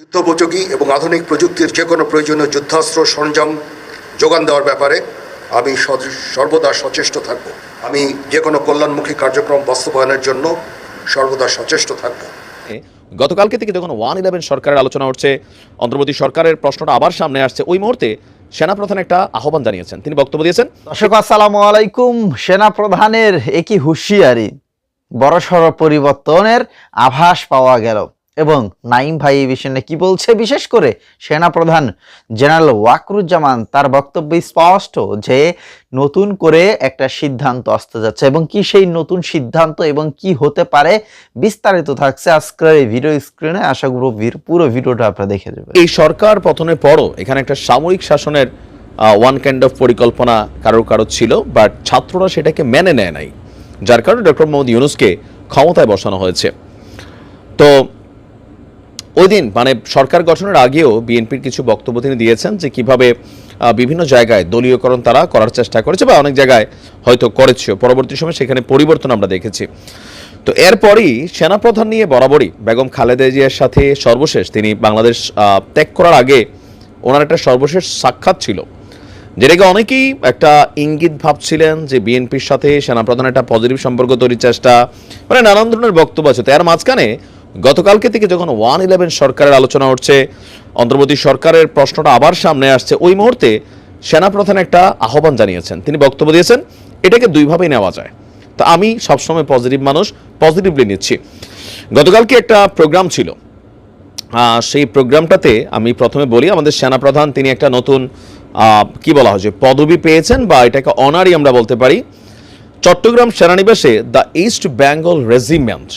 যুদ্ধোপযোগী এবং আধুনিক প্রযুক্তির যে কোনো প্রয়োজনীয় যুদ্ধাস্ত্র সরঞ্জাম যোগান দেওয়ার ব্যাপারে আমি সর্বদা সচেষ্ট থাকব। আমি যে কোনো কল্যাণমুখী কার্যক্রম বাস্তবায়নের জন্য সর্বদা সচেষ্ট থাকব। গতকালকে থেকে যখন ওয়ান ইলেভেন সরকারের আলোচনা হচ্ছে অন্তর্বর্তী সরকারের প্রশ্নটা আবার সামনে আসছে। ওই মুহূর্তে সেনাপ্রধান একটা আহ্বান জানিয়েছেন তিনি বক্তব্য দিয়েছেন। দর্শক আসসালামু আলাইকুম। সেনাপ্রধানের একই হুঁশিয়ারি বড়সড় পরিবর্তনের আভাস পাওয়া গেল। এবং নাইম ভাই এই বিষয়ে কি বলছে? বিশেষ করে সেনা প্রধান জেনারেল ওয়াকরুজ্জামান, তার বক্তব্য স্পষ্ট যে নতুন করে একটা সিদ্ধান্ত আসতে যাচ্ছে এবং কি সেই নতুন সিদ্ধান্ত এবং কি হতে পারে বিস্তারিত থাকছে আজকের এই ভিডিও স্ক্রিনে আশা করব পুরো ভিডিওটা আপনারা দেখে যাবেন। এই সরকার পতনের পরও এখানে একটা সামরিক শাসনের ওয়ান কাইন্ড অফ পরিকল্পনা কারোর কারও ছিল বাট ছাত্ররা সেটাকে মেনে নেয় নাই। যার কারণে ডক্টর মোহাম্মদ ইউনুসকে ক্ষমতায় বসানো হয়েছে। তো ওই দিন মানে সরকার গঠনের আগেও বিএনপির কিছু বক্তব্য তিনি দিয়েছেন যে কীভাবে বিভিন্ন জায়গায় দলীয়করণ তারা করার চেষ্টা করেছে বা অনেক জায়গায় হয়তো করেছে। পরবর্তী সময় সেখানে পরিবর্তন আমরা দেখেছি। তো এরপরই সেনাপ্রধান নিয়ে বরাবরই বেগম খালেদা জিয়ার সাথে সর্বশেষ তিনি বাংলাদেশ ত্যাগ করার আগে ওনার একটা সর্বশেষ সাক্ষাৎ ছিল। যেটাকে অনেকেই একটা ইঙ্গিত ভাবছিলেন যে বিএনপির সাথে সেনাপ্রধান একটা পজিটিভ সম্পর্ক তৈরির চেষ্টা মানে নানান ধরনের বক্তব্য আছে। তো এর মাঝখানে গতকালকে থেকে যখন ওয়ান ইলেভেন সরকারের আলোচনা উঠছে অন্তর্বর্তী সরকারের প্রশ্নটা আবার সামনে আসছে, ওই মুহূর্তে সেনাপ্রধান একটা আহ্বান জানিয়েছেন। তিনি বক্তব্য দিয়েছেন, এটাকে দুইভাবেই নেওয়া যায়। তা আমি সবসময় পজিটিভ মানুষ, পজিটিভলি নিচ্ছি। গতকালকে একটা প্রোগ্রাম ছিল। সেই প্রোগ্রামটাতে আমি প্রথমে বলি, আমাদের সেনাপ্রধান তিনি একটা নতুন কি বলা হয় যে পদবি পেয়েছেন বা এটাকে অনারই আমরা বলতে পারি। চট্টগ্রাম সেনানিবাসে দ্য ইস্ট বেঙ্গল রেজিমেন্ট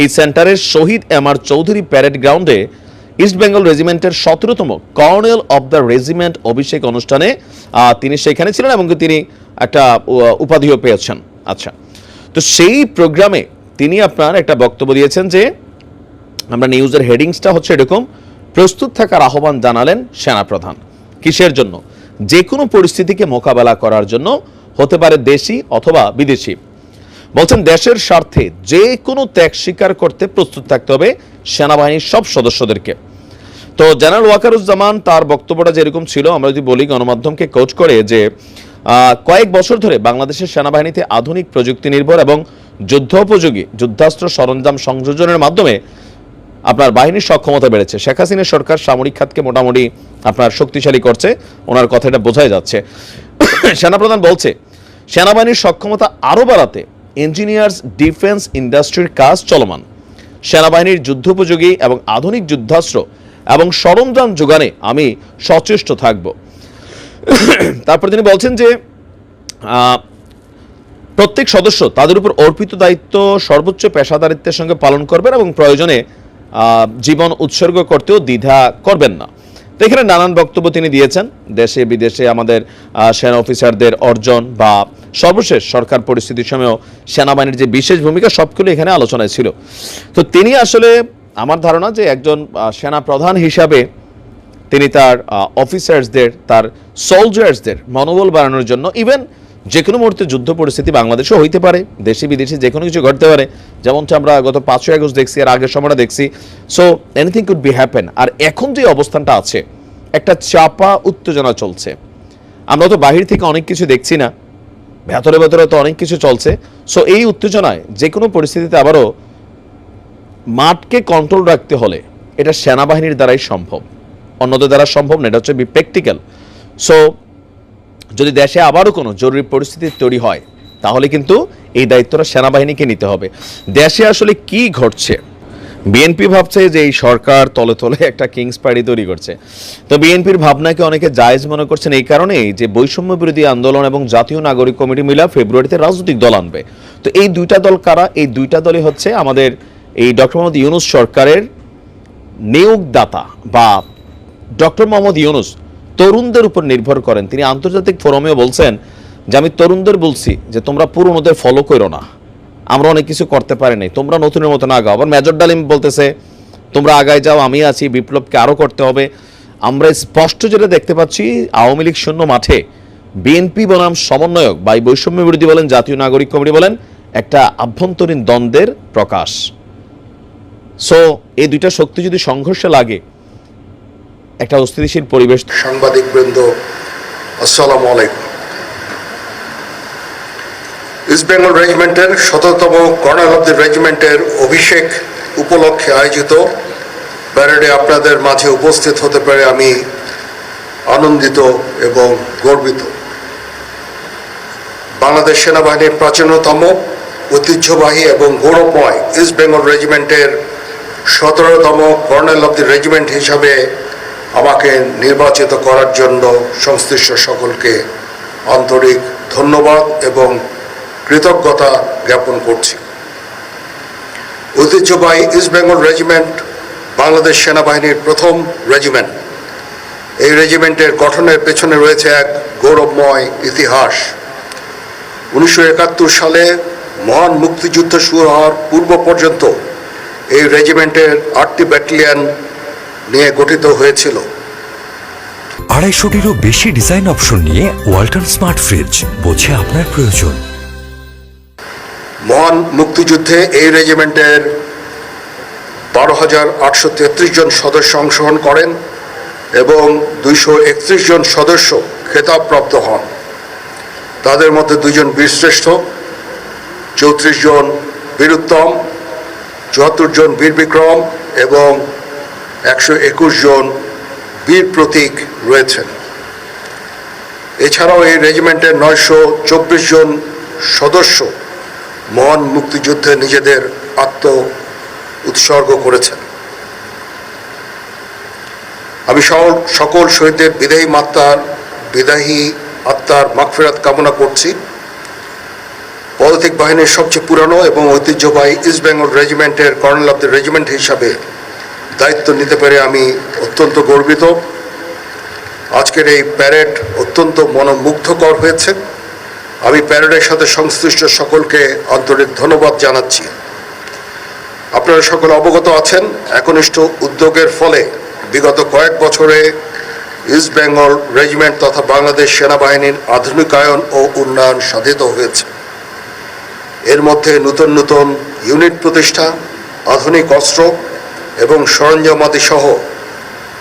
এই সেন্টারের শহীদ এম আর চৌধুরী প্যারেড গ্রাউন্ডে ইস্ট বেঙ্গল রেজিমেন্টের সতেরোতম কর্নেল অব দ্য রেজিমেন্ট অভিষেক অনুষ্ঠানে তিনি সেখানে ছিলেন এবং তিনি একটা উপাধিও পেয়েছেন। আচ্ছা তো সেই প্রোগ্রামে তিনি আপনার একটা বক্তব্য দিয়েছেন যে, আমরা নিউজের হেডিংসটা হচ্ছে এরকম, প্রস্তুত থাকার আহ্বান জানালেন সেনাপ্রধান। কিসের জন্য? যে কোনো পরিস্থিতিকে মোকাবেলা করার জন্য হতে পারে দেশি অথবা বিদেশি। বলছেন দেশের স্বার্থে যে কোনো ত্যাগ স্বীকার করতে প্রস্তুত থাকতে হবে সেনাবাহিনীর সব সদস্যদেরকে। তো জেনারেল ওয়াকারুজ্জামান, তার বক্তব্যটা যেরকম ছিল, আমরা যদি বলি গণমাধ্যমকে কোচ করে যে কয়েক বছর ধরে বাংলাদেশের সেনাবাহিনীতে আধুনিক প্রযুক্তি নির্ভর এবং যুদ্ধোপযোগী যুদ্ধাস্ত্র সরঞ্জাম সংযোজনের মাধ্যমে আপনার বাহিনীর সক্ষমতা বেড়েছে। শেখ হাসিনা সরকার সামরিক খাতকে মোটামুটি আপনার শক্তিশালী করছে, ওনার কথাটা বোঝাই যাচ্ছে। সেনাপ্রধান বলছে, সেনাবাহিনীর সক্ষমতা আরও বাড়াতে ইঞ্জিনিয়ার্স ডিফেন্স ইন্ডাস্ট্রির কাজ চলমান। সেনাবাহিনীর যুদ্ধোপযোগী এবং আধুনিক যুদ্ধাস্ত্র এবং সরঞ্জাম যোগানে আমি সচেষ্ট থাকব। তারপর তিনি বলছেন যে প্রত্যেক সদস্য তাদের উপর অর্পিত দায়িত্ব সর্বোচ্চ পেশাদারিত্বের সঙ্গে পালন করবেন এবং প্রয়োজনে জীবন উৎসর্গ করতেও দ্বিধা করবেন না। এখানে নানান বক্তব্য তিনি দিয়েছেন। দেশে, বিদেশে আমাদের সেনা অফিসারদের অর্জন বা সর্বশেষ সরকার পরিস্থিতির সময়ও সেনাবাহিনীর যে বিশেষ ভূমিকা, সবগুলো এখানে আলোচনায় ছিল। তো তিনি আসলে আমার ধারণা যে একজন সেনা প্রধান হিসাবে তিনি তার অফিসার্সদের, তার সোলজার্সদের মনোবল বাড়ানোর জন্য ইভেন যে কোনো মুহূর্তে যুদ্ধ পরিস্থিতি বাংলাদেশেও হইতে পারে, দেশে বিদেশে যে কোনো কিছু ঘটতে পারে। যেমনটা আমরা গত পাঁচই আগস্ট দেখছি, আর আগের সময়টা দেখছি। So anything could be happen আর এখন যে অবস্থানটা আছে, একটা চাপা উত্তেজনা চলছে। আমরা তো বাহির থেকে অনেক কিছু দেখছি না, ভেতরে ভেতরে তো অনেক কিছু চলছে। সো এই উত্তেজনায় যে কোনো পরিস্থিতিতে আবারও মাঠকে কন্ট্রোল রাখতে হলে এটা সেনাবাহিনীর দ্বারাই সম্ভব। অন্যদের দ্বারা সম্ভব না, এটা হচ্ছে বি প্র্যাকটিক্যাল সো যদি দেশে আবারও কোনো জরুরি পরিস্থিতি তৈরি হয়, তাহলে কিন্তু এই দায়িত্বটা সেনাবাহিনীকে নিতে হবে। দেশে আসলে কি ঘটছে? বিএনপি ভাবছে যে এই সরকার তলে তলে একটা কিংস পার্টি তৈরি করছে। তো বিএনপির ভাবনাকে অনেকে জায়েজ মনে করছেন এই কারণেই যে বৈষম্য বিরোধী আন্দোলন এবং জাতীয় নাগরিক কমিটি মিলা ফেব্রুয়ারিতে রাজনৈতিক দল আনবে। তো এই দুইটা দল কারা? এই দুইটা দলই হচ্ছে আমাদের এই ডক্টর মোহাম্মদ ইউনুস সরকারের নিয়োগদাতা বা ডক্টর মোহাম্মদ ইউনুস। তরুণদের উপর নির্ভর করেন। তিনি আন্তর্জাতিক ফোরামেও বলছেন যে, আমি তরুণদের বলছি যে, তোমরা পুরনোদের ফলো করো না। আমরা অনেক কিছু করতে পারি নাই। তোমরা নতুনের মতো না আগাও। আবার মেজর ডালিম বলতেছে, তোমরা আগায় যাও, আমি আছি, বিপ্লবকে আরও করতে হবে। আমরা স্পষ্ট যেটা দেখতে পাচ্ছি, আওয়ামী লীগ শূন্য মাঠে বিএনপি বনাম সমন্বয়ক বা বৈষম্য বিরোধী বলেন, জাতীয় নাগরিক কমিটি বলেন, একটা আভ্যন্তরীণ দ্বন্দ্বের প্রকাশ। সো এই দুইটা শক্তি যদি সংঘর্ষে লাগে একটা অস্থিতিশীল পরিবেশ। সাংবাদিক বৃন্দ আসসালামু আলাইকুম। ইস্ট বেঙ্গল রেজিমেন্টের শততম কর্নেল অফ দি রেজিমেন্টের অভিষেক উপলক্ষে আয়োজিত প্যারেডে আপনাদের মাঝে উপস্থিত হতে পেরে আমি আনন্দিত এবং গর্বিত। বাংলাদেশ সেনাবাহিনীর প্রাচীনতম, ঐতিহ্যবাহী এবং গৌরবময় ইস্ট বেঙ্গল রেজিমেন্টের সতেরোতম কর্নেল অফ দি রেজিমেন্ট হিসাবে আমাকে নির্বাচিত করার জন্য সংশ্লিষ্ট সকলকে আন্তরিক ধন্যবাদ এবং কৃতজ্ঞতা জ্ঞাপন করছি। ঐতিহ্যবাহী ইস্ট বেঙ্গল রেজিমেন্ট বাংলাদেশ সেনাবাহিনীর প্রথম রেজিমেন্ট এই রেজিমেন্টের গঠনের পেছনে রয়েছে এক গৌরবময় ইতিহাস। উনিশশো একাত্তর সালে মহান মুক্তিযুদ্ধ শুরু হওয়ার পূর্ব পর্যন্ত এই রেজিমেন্টের আটটি ব্যাটালিয়ন নিয়ে গঠিত হয়েছিল। আড়াইশোটিরও বেশি ডিজাইন অপশন নিয়ে ওয়ালটন স্মার্ট ফ্রিজ বোঝে আপনার প্রয়োজন। মহান মুক্তিযুদ্ধে এই রেজিমেন্টের বারো হাজার আটশো তেত্রিশ জন সদস্য অংশগ্রহণ করেন এবং দুইশো একত্রিশ জন সদস্য খেতাবপ্রাপ্ত হন। তাদের মধ্যে দুইজন বীরশ্রেষ্ঠ চৌত্রিশ জন বীরুত্তম চুয়াত্তর জন বীর বিক্রম এবং একশো একুশ জন বীর প্রতীক রয়েছেন। এছাড়াও এই রেজিমেন্টের নয়শো চব্বিশ জন সদস্য মহান মুক্তিযুদ্ধে নিজেদের আত্ম উৎসর্গ করেছেন। আমি সকল শহীদদের বিদায়ী মাত্রার বিদায়ী আত্মার মাগফিরাত কামনা করছি। পদাতিক বাহিনীর সবচেয়ে পুরানো এবং ঐতিহ্যবাহী ইস্ট বেঙ্গল রেজিমেন্টের কর্নেল অফ দ্য রেজিমেন্ট হিসাবে দায়িত্ব নিতে পেরে আমি অত্যন্ত গর্বিত। আজকের এই প্যারেড অত্যন্ত মনোমুগ্ধকর হয়েছে। আমি প্যারেডের সাথে সংশ্লিষ্ট সকলকে আন্তরিক ধন্যবাদ জানাচ্ছি। আপনারা সকলে অবগত আছেন, একনিষ্ঠ উদ্যোগের ফলে বিগত কয়েক বছরে ইস্ট বেঙ্গল রেজিমেন্ট তথা বাংলাদেশ সেনাবাহিনীর আধুনিকায়ন ও উন্নয়ন সাধিত হয়েছে। এর মধ্যে নতুন নতুন ইউনিট প্রতিষ্ঠা, আধুনিক অস্ত্র এবং সরঞ্জামাদি সহ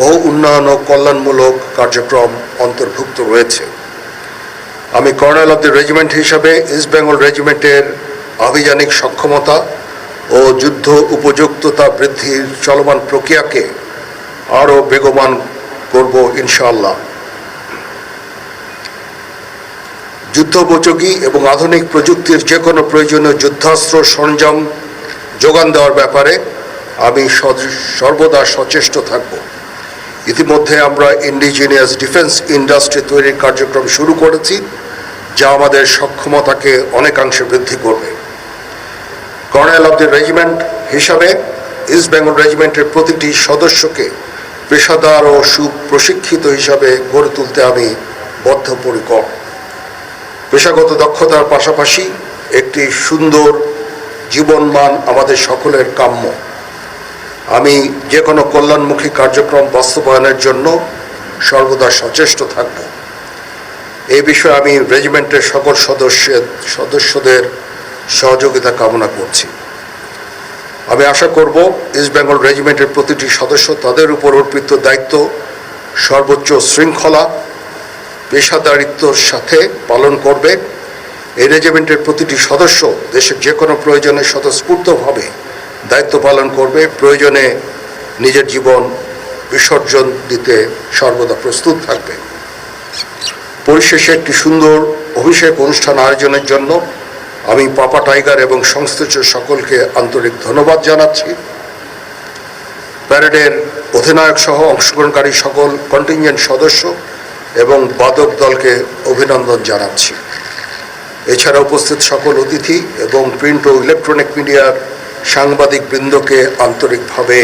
বহু উন্নয়ন ও কল্যাণমূলক কার্যক্রম অন্তর্ভুক্ত রয়েছে। আমি কর্নেল অফ দ্য রেজিমেন্ট হিসাবে ইস্ট বেঙ্গল রেজিমেন্টের আভিযানিক সক্ষমতা ও যুদ্ধ উপযুক্ততা বৃদ্ধির চলমান প্রক্রিয়াকে আরও বেগবান করব ইনশাআল্লাহ। যুদ্ধোপযোগী এবং আধুনিক প্রযুক্তির যে কোনো প্রয়োজনীয় যুদ্ধাস্ত্র সরঞ্জাম যোগান দেওয়ার ব্যাপারে আমি সর্বদা সচেষ্ট থাকব। ইতিমধ্যে আমরা ইন্ডিজিনিয়াস ডিফেন্স ইন্ডাস্ট্রি তৈরির কার্যক্রম শুরু করেছি, যা আমাদের সক্ষমতাকে অনেকাংশে বৃদ্ধি করবে। কর্নেল অফ দ্য রেজিমেন্ট হিসাবে ইস্ট বেঙ্গল রেজিমেন্টের প্রতিটি সদস্যকে পেশাদার ও সুপ্রশিক্ষিত হিসাবে গড়ে তুলতে আমি বদ্ধপরিকর। পেশাগত দক্ষতার পাশাপাশি একটি সুন্দর জীবনমান আমাদের সকলের কাম্য। আমি যে কোনো কল্যাণমুখী কার্যক্রম বাস্তবায়নের জন্য সর্বদা সচেষ্ট থাকব। এই বিষয়ে আমি রেজিমেন্টের সকল সদস্যের, সদস্যদের সহযোগিতা কামনা করছি। আমি আশা করব ইস্ট বেঙ্গল রেজিমেন্টের প্রতিটি সদস্য তাদের উপর অর্পিত দায়িত্ব, সর্বোচ্চ শৃঙ্খলা, পেশাদারিত্বর সাথে পালন করবে। এই রেজিমেন্টের প্রতিটি সদস্য দেশের যে কোনো প্রয়োজনে স্বতঃস্ফূর্তভাবে দায়িত্ব পালন করবে, প্রয়োজনে নিজের জীবন বিসর্জন দিতে সর্বদা প্রস্তুত থাকবে। পরিশেষে একটি সুন্দর অভিষেক অনুষ্ঠান আয়োজনের জন্য আমি পাপা টাইগার এবং সংশ্লিষ্ট সকলকে আন্তরিক ধন্যবাদ জানাচ্ছি। প্যারেডের অধিনায়ক সহ অংশগ্রহণকারী সকল কন্টিনজেন্ট সদস্য এবং বাদক দলকে অভিনন্দন জানাচ্ছি। এছাড়া উপস্থিত সকল অতিথি এবং প্রিন্ট ও ইলেকট্রনিক মিডিয়ার সাংবাদিক বৃন্দকে আন্তরিকভাবে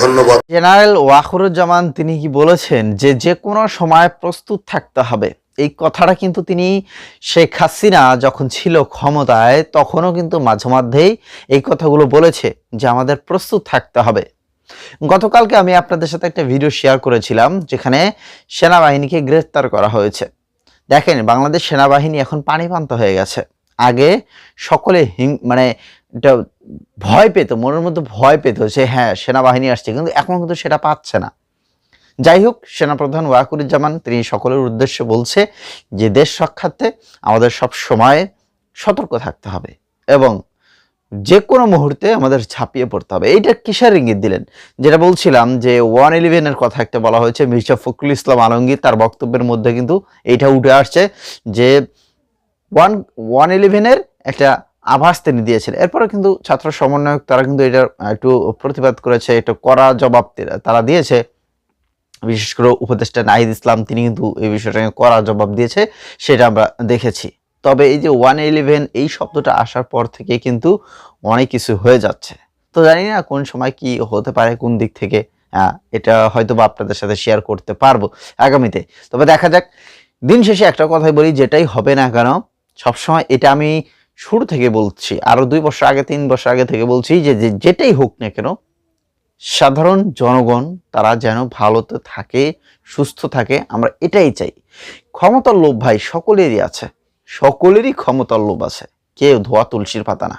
ধন্যবাদ। জেনারেল ওয়াকুরুজ্জামান, তিনি কি বলেছেন যে যে কোনো সময় প্রস্তুত থাকতে হবে? এই কথাটা কিন্তু তিনি শেখ হাসিনা যখন ছিল ক্ষমতায়, তখনও কিন্তু মাঝে মধ্যেই এই কথাগুলো বলেছে যে আমাদের প্রস্তুত থাকতে হবে। গতকালকে আমি আপনাদের সাথে একটা ভিডিও শেয়ার করেছিলাম, যেখানে সেনাবাহিনীকে গ্রেফতার করা হয়েছে। দেখেন, বাংলাদেশ সেনাবাহিনী এখন পানিপান্ত হয়ে গেছে। আগে সকলে হিং মানে এটা ভয় পেত, মনের মধ্যে ভয় পেত যে হ্যাঁ সেনাবাহিনী আসছে, কিন্তু এখন কিন্তু সেটা পাচ্ছে না। যাই হোক, সেনাপ্রধান ওয়াকুরুজ্জামান, তিনি সকলের উদ্দেশ্যে বলছে যে দেশ রক্ষার্থে আমাদের সব সময় সতর্ক থাকতে হবে এবং যে কোনো মুহূর্তে আমাদের ঝাঁপিয়ে পড়তে হবে। এইটা কিসের ইঙ্গিত দিলেন? যেটা বলছিলাম যে ওয়ান ইলেভেনের কথা একটা বলা হয়েছে, মির্জা ফখরুল ইসলাম আলমগীর তার বক্তব্যের মধ্যে কিন্তু এইটা উঠে আসছে যে ওয়ান ওয়ান ইলেভেনের একটা আভাস তিনি দিয়েছেন। এরপরে কিন্তু ছাত্র সমন্বয়ক তারা কিন্তু এটা একটু প্রতিবাদ করেছে, একটু কড়া জবাব তারা দিয়েছে। বিশেষ করে উপদেষ্টা নাহিদ ইসলাম, তিনি কিন্তু এই বিষয়টাকে কড়া জবাব দিয়েছে, সেটা আমরা দেখেছি। তবে এই যে ওয়ান ইলেভেন, এই শব্দটা আসার পর থেকে কিন্তু অনেক কিছু হয়ে যাচ্ছে। তো জানি না কোন সময় কি হতে পারে, কোন দিক থেকে এটা হয়তো বা আপনাদের সাথে শেয়ার করতে পারব আগামীতে। তবে দেখা যাক, দিন শেষে একটা কথাই বলি, যেটাই হবে না কেন সবসময় এটা আমি শুরু থেকে বলছি আরও দুই বছর আগে, তিন বছর আগে থেকে বলছি যে যেটাই হোক না কেন, সাধারণ জনগণ তারা যেন ভালোতে থাকে, সুস্থ থাকে, আমরা এটাই চাই। ক্ষমতার লোভ ভাই সকলেরই আছে, সকলেরই ক্ষমতার লোভ আছে, কেউ ধোয়া তুলসীর পাতা না।